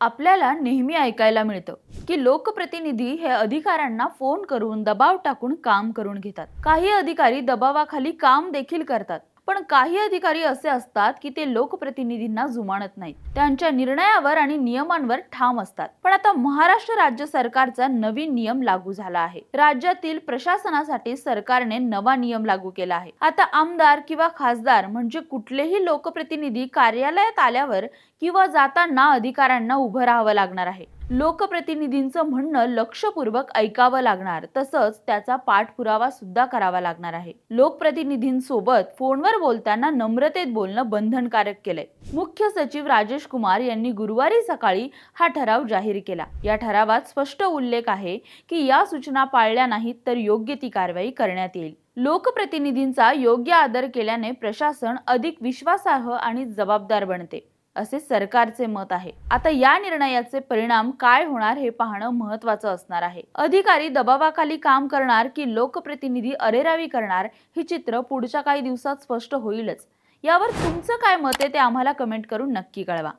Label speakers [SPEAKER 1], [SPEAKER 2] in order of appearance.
[SPEAKER 1] आपल्याला नेहमी ऐकायला मिळतं की लोकप्रतिनिधी हे अधिकाऱ्यांना फोन करून दबाव टाकून काम करून घेतात. काही अधिकारी दबावाखाली काम देखील करतात. पण काही अधिकारी असे असतात की ते लोकप्रतिनिधींना जुमानत नाहीत. त्यांच्या निर्णयावर आणि नियमांवर ठाम असतात. पण आता महाराष्ट्र राज्य सरकारचा नवीन नियम लागू झाला आहे. राज्यातील प्रशासनासाठी सरकारने नवा नियम लागू केला आहे. आता आमदार किंवा खासदार म्हणजे कुठलेही लोकप्रतिनिधी कार्यालयात आल्यावर किंवा जाताना अधिकाऱ्यांना उभं राहावं लागणार आहे. लोकप्रतिनिधींचं म्हणणं लक्षपूर्वक ऐकावं लागणार. तसंच त्याचा पाठपुरावा सुद्धा करावा लागणार आहे. लोकप्रतिनिधींसोबत फोनवर बोलताना नम्रतेत बोलणं बंधनकारक केलंय. मुख्य सचिव राजेश कुमार यांनी गुरुवारी सकाळी हा ठराव जाहीर केला. या ठरावात स्पष्ट उल्लेख आहे की या सूचना पाळल्या नाहीत तर योग्य ती कारवाई करण्यात येईल. लोकप्रतिनिधींचा योग्य आदर केल्याने प्रशासन अधिक विश्वासार्ह आणि जबाबदार बनते. असे सरकारचे मत आहे. आता या निर्णयाचे परिणाम काय होणार हे पाहणं महत्वाचं असणार आहे. अधिकारी दबावाखाली काम करणार की लोकप्रतिनिधी अरेरावी करणार हे चित्र पुढच्या काही दिवसात स्पष्ट होईलच. यावर तुमचं काय मत आहे ते आम्हाला कमेंट करून नक्की कळवा.